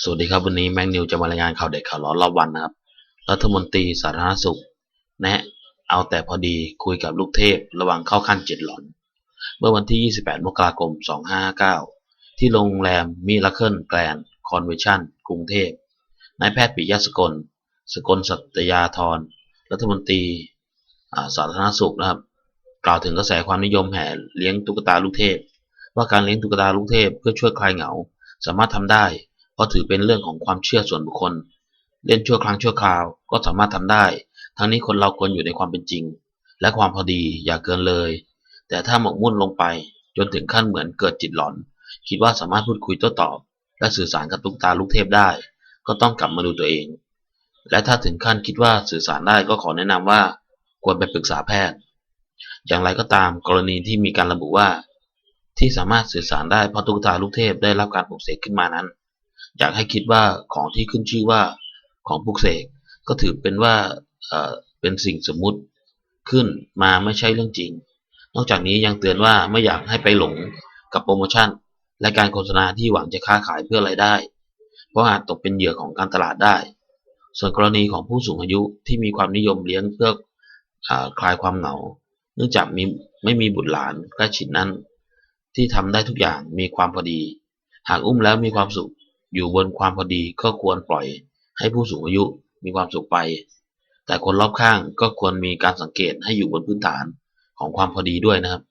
สวัสดีครับวันนี้แมงนิวจะมารายงานข่าวเด็ดข่าวร้อนรอบวันนะครับ รัฐมนตรีสาธารณสุข แนะ เอาแต่พอดีคุยกับลูกเทพระวังเข้าขั้นเจ็ดหลอน เมื่อวันที่ 28 มกราคม 2559 ที่โรงแรมมิราเคิลแกรนด์คอนเวนชั่นกรุงเทพนายแพทย์ปิยะสกล สกลสัตยาธร รัฐมนตรีสาธารณสุขนะครับ กล่าวถึงกระแสความนิยมแห่เลี้ยงตุ๊กตาลูกเทพ ว่าการเลี้ยงตุ๊กตาลูกเทพเพื่อช่วยคลายเหงา สามารถทำได้ เพราะถือเป็นเรื่องของความเชื่อส่วนบุคคล เล่นชั่วครั้งชั่วคราวก็สามารถทำได้ ทั้งนี้คนเราควรอยู่ในความเป็นจริง และความพอดีอย่าเกินเลย แต่ถ้าหมกมุ่นลงไปจนถึงขั้นเหมือนเกิดจิตหลอน คิดว่าสามารถพูดคุยโต้ตอบ และสื่อสารกับตุ๊กตาลูกเทพได้ ก็ต้องกลับมาดูตัวเอง และถ้าถึงขั้นคิดว่าสื่อสารได้ก็ขอแนะนำว่าควรไปปรึกษาแพทย์ อย่างไรก็ตามกรณีที่มีการระบุว่า ที่สามารถสื่อสารได้เพราะตุ๊กตาลูกเทพได้รับการปลุกเสกขึ้นมานั้น อยากให้คิดว่าของที่ขึ้นชื่อว่าของปลุกเสกก็ถือเป็นว่าเป็นสิ่งสมมุติขึ้นมาไม่ใช่เรื่องจริง นอกจากนี้ยังเตือนว่าไม่อยากให้ไปหลงกับโปรโมชั่น และการโฆษณาที่หวังจะค้าขายเพื่อรายได้ เพราะอาจตกเป็นเหยื่อของการตลาดได้ ส่วนกรณีของผู้สูงอายุที่มีความนิยมเลี้ยงเพื่ออคลายความเหงา เนื่องจากมีไม่มีบุตรหลานใกล้ชิดนั้น ที่ทำได้ทุกอย่างมีความพอดี หากอุ้มแล้วมีความสุข อยู่บนความพอดีก็ควรปล่อยให้ผู้สูงอายุมีความสุขไป แต่คนรอบข้างก็ควรมีการสังเกตให้อยู่บนพื้นฐานของความพอดีด้วยนะครับ